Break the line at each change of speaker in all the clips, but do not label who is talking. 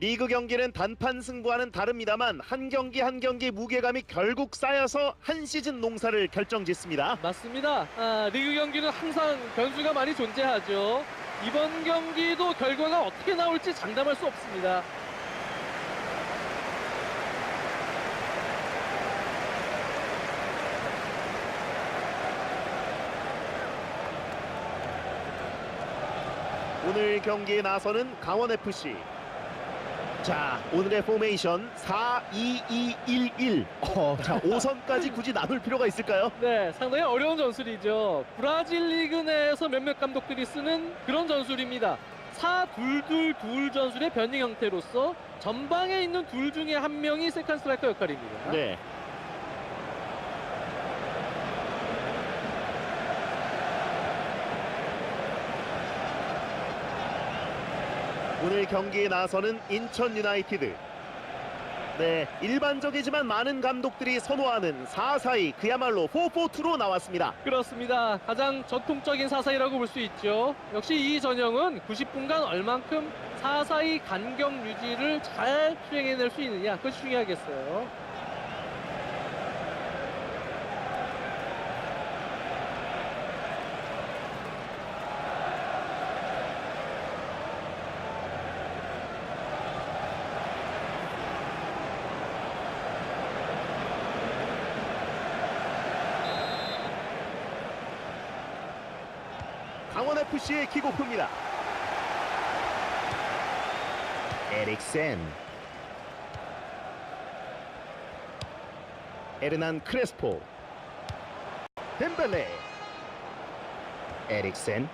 리그 경기는 단판 승부와는 다릅니다만 한 경기 한 경기 무게감이 결국 쌓여서 한 시즌 농사를 결정짓습니다.
맞습니다. 아, 리그 경기는 항상 변수가 많이 존재하죠. 이번 경기도 결과가 어떻게 나올지 장담할 수 없습니다.
오늘 경기에 나서는 강원 FC. 자, 오늘의 포메이션 4-2-2-1-1. 어, 자, 5선까지 굳이 나눌 필요가 있을까요?
네, 상당히 어려운 전술이죠. 브라질 리그 내에서 몇몇 감독들이 쓰는 그런 전술입니다. 4-2-2-2 전술의 변형 형태로서 전방에 있는 둘 중에 한 명이 세컨 스트라이커 역할입니다.
네. 오늘 경기에 나서는 인천 유나이티드. 네, 일반적이지만 많은 감독들이 선호하는 4-4-2 그야말로 4-4-2로 나왔습니다.
그렇습니다. 가장 전통적인 사사이라고 볼 수 있죠. 역시 이 전형은 90분간 얼만큼 4-4-2 간격 유지를 잘 수행해낼 수 있느냐 그것이 중요하겠어요.
강원 FC의 킥오프입니다. 에릭센. 에르난 크레스포. 덴벨레. 에릭센.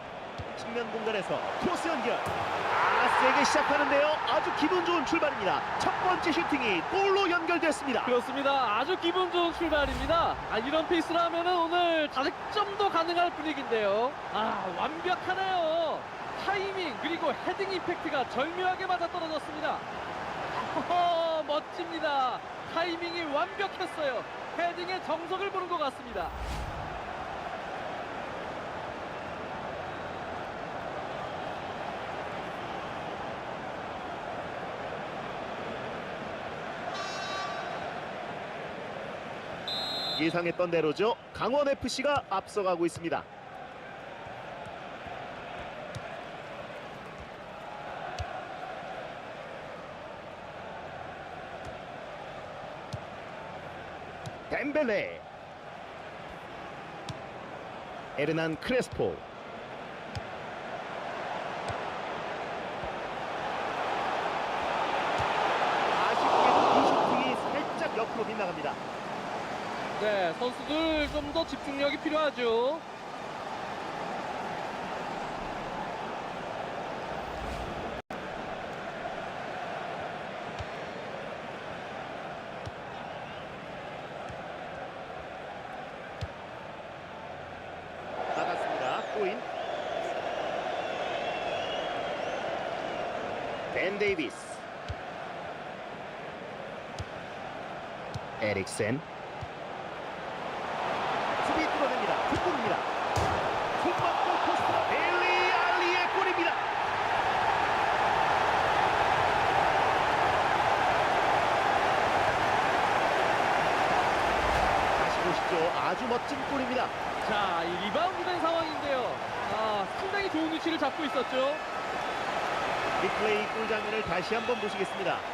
측면 공간에서 크로스 연결. 아, 세게 시작하는데요. 아주 기분 좋은 출발입니다. 첫 번째 슈팅이 골로 연결됐습니다.
그렇습니다. 아주 기분 좋은 출발입니다. 아, 이런 페이스라면 오늘 다득점도 가능할 분위기인데요. 아 완벽하네요. 타이밍 그리고 헤딩 임팩트가 절묘하게 맞아떨어졌습니다. 허허, 멋집니다. 타이밍이 완벽했어요. 헤딩의 정석을 보는 것 같습니다.
예상했던 대로죠. 강원 FC가 앞서가고 있습니다. 덴벨레 에르난 크레스포 아쉽게도 이 슈팅이 살짝 옆으로 빗나갑니다.
네, 선수들 좀 더 집중력이 필요하죠.
나갔습니다. 코인. 벤 데이비스. 에릭센. 수비 손맞고 포스트. 벨리 알리의 골입니다. 다시 보시죠. 아주 멋진 골입니다.
자, 이 리바운드 된 상황인데요. 아, 상당히 좋은 위치를 잡고 있었죠.
리플레이 골 장면을 다시 한번 보시겠습니다.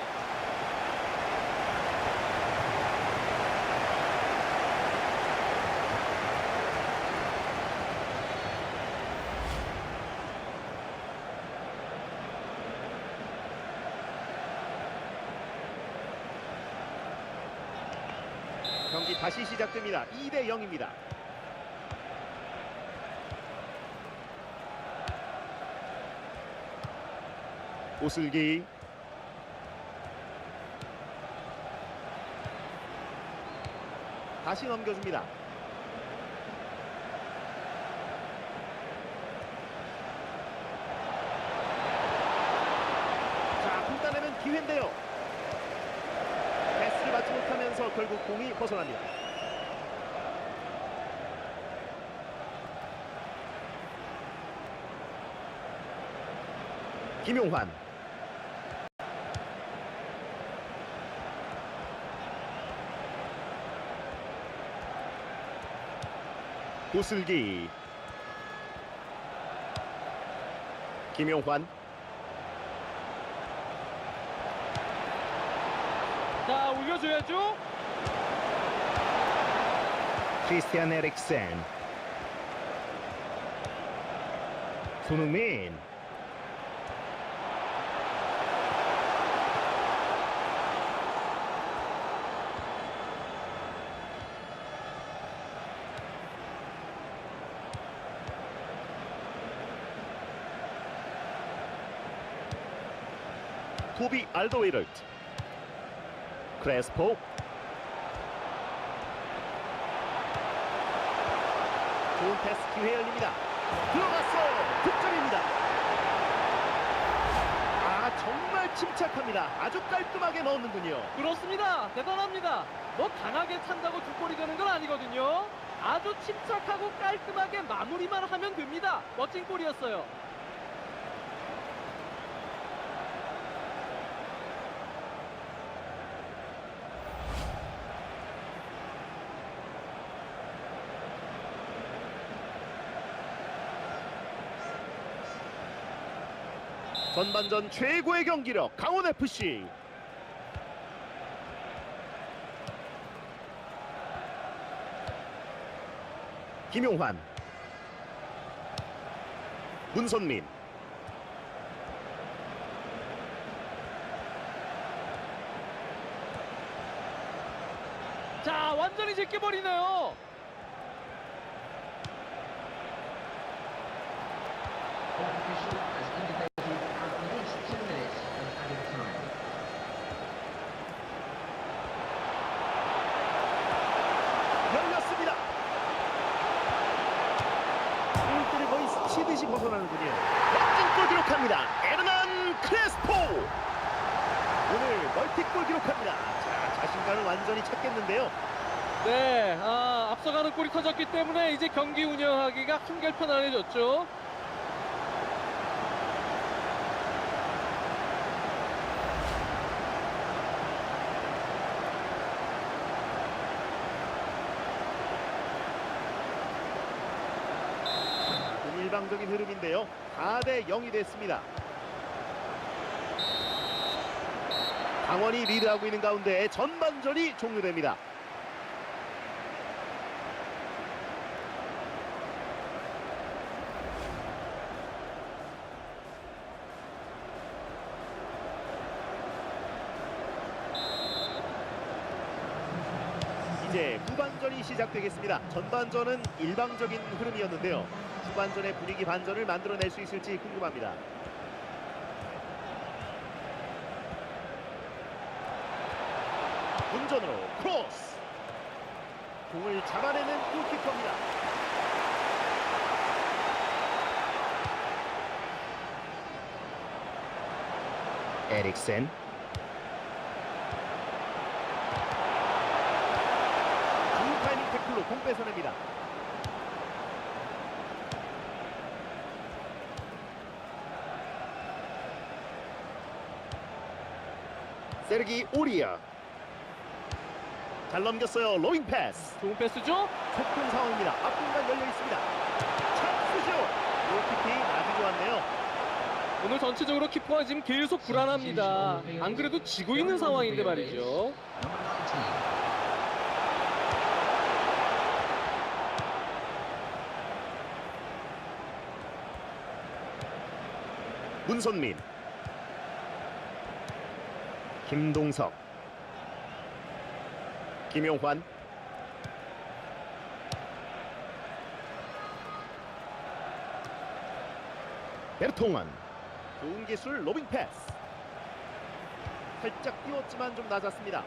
경기 다시 시작됩니다. 2대 0입니다. 오슬기 다시 넘겨줍니다. 자, punta내면 기회인데요. 하면서 결국 공이 벗어납니다. 김용환. 고슬기. 김용환.
자, 올려줘야죠.
크리스티안 에릭센 손흥민. 토비 알도웨이르트 크레스포 좋은 패스 기회 열립니다. 들어갔어 득점입니다. 아 정말 침착합니다. 아주 깔끔하게 넣었는군요.
그렇습니다. 대단합니다. 뭐 강하게 찬다고 두 골이 되는 건 아니거든요. 아주 침착하고 깔끔하게 마무리만 하면 됩니다. 멋진 골이었어요.
전반전 최고의 경기력 강원 FC. 김용환 문선민
자, 완전히 제껴버리네요.
Official has indicated at least two minutes of added time.
열렸습니다. 골대를 거의 스치듯이 벗어나는군요. 멋진 골 기록합니다. 에르난 크레스포. 오늘 멀티 골 기록합니다. 자, 자신감을 완전히 찾겠는데요.
네, 아, 앞서가는 골이 터졌기 때문에 이제 경기 운영하기가 한결 편안해졌죠.
좀 일방적인 흐름인데요. 4대 0이 됐습니다. 강원이 리드하고 있는 가운데 전반전이 종료됩니다. 이제 후반전이 시작되겠습니다. 전반전은 일방적인 흐름이었는데요. 후반전의 분위기 반전을 만들어낼 수 있을지 궁금합니다. 운전으로 크로스 공을 잡아내는 골키퍼입니다. 에릭센 좋은 타이밍 태클로 공 뺏어냅니다. 세르기 오리아 잘 넘겼어요 로잉 패스
좋은 패스죠?
속공 상황입니다 앞공간 열려 있습니다 찬스죠 골키핑 아주 좋았네요
오늘 전체적으로 키퍼가 지금 계속 불안합니다. 안 그래도 지고 있는 상황인데 말이죠.
Number 19.
문선민 김동석 김용환. 베르통안 좋은 기술 로빙 패스. 살짝 띄웠지만 좀 낮았습니다.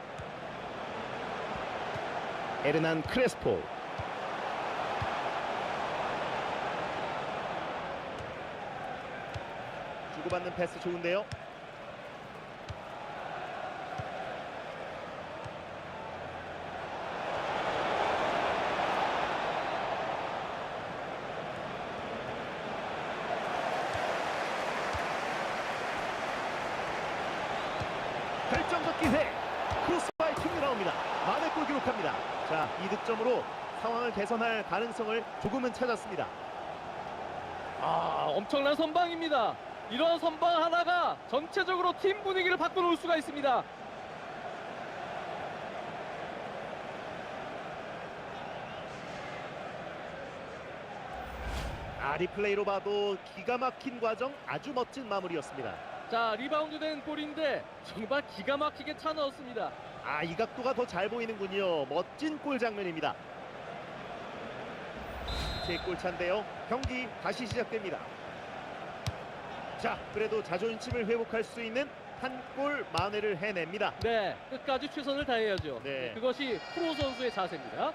에르난 크레스포. 주고받는 패스 좋은데요 결정적 기회 크로스바이 킥이 나옵니다 만회 골 기록합니다 자 2득점으로 상황을 개선할 가능성을 조금은 찾았습니다.
아, 엄청난 선방입니다. 이런 선방 하나가 전체적으로 팀 분위기를 바꿔놓을 수가 있습니다.
아 리플레이로 봐도 기가 막힌 과정 아주 멋진 마무리였습니다.
자, 리바운드 된 볼인데 정말 기가 막히게 차 넣었습니다.
아 이 각도가 더 잘 보이는군요. 멋진 골 장면입니다. 제 골차인데요. 경기 다시 시작됩니다. 자 그래도 자존심을 회복할 수 있는 한 골 만회를 해냅니다.
네, 끝까지 최선을 다해야죠.
네.
그것이 프로 선수의 자세입니다.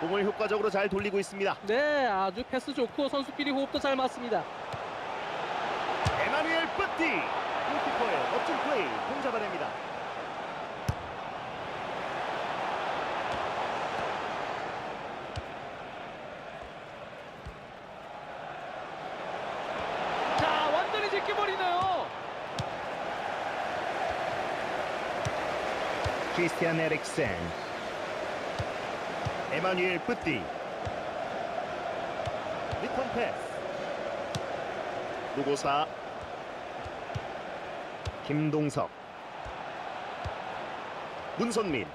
공을 효과적으로 잘 돌리고 있습니다.
네, 아주 패스 좋고 선수끼리 호흡도 잘 맞습니다.
에마누엘 뿌띠 골키퍼의 멋진 플레이 공 잡아냅니다.
자, 완전히 제껴버리네요.
크리스티안 에릭센. 에마누엘 뿌띠. 리턴 패스. 노고사? 김동석. 문선민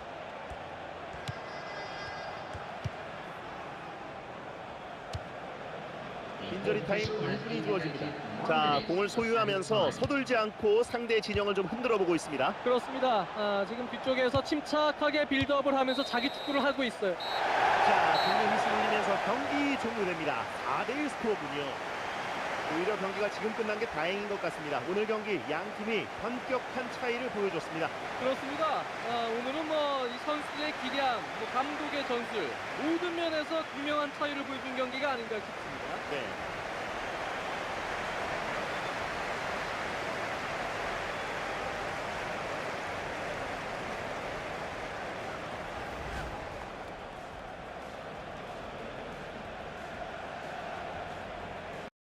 인저리 타임 1분이 주어집니다. 자, 공을 소유하면서 서둘지 않고 상대 진영을 좀 흔들어 보고 있습니다.
그렇습니다. 아, 지금 뒤쪽에서 침착하게 빌드업을 하면서 자기 축구를 하고 있어요.
자, 동료 휘슬 울리면서 경기 종료됩니다. 4대1 스코어군요. 오히려 경기가 지금 끝난 게 다행인 것 같습니다. 오늘 경기 양 팀이 현격한 차이를 보여줬습니다.
그렇습니다. 아, 오늘은 뭐 이 선수의 기량, 뭐 감독의 전술 모든 면에서 분명한 차이를 보여준 경기가 아닌가 싶습니다.
네.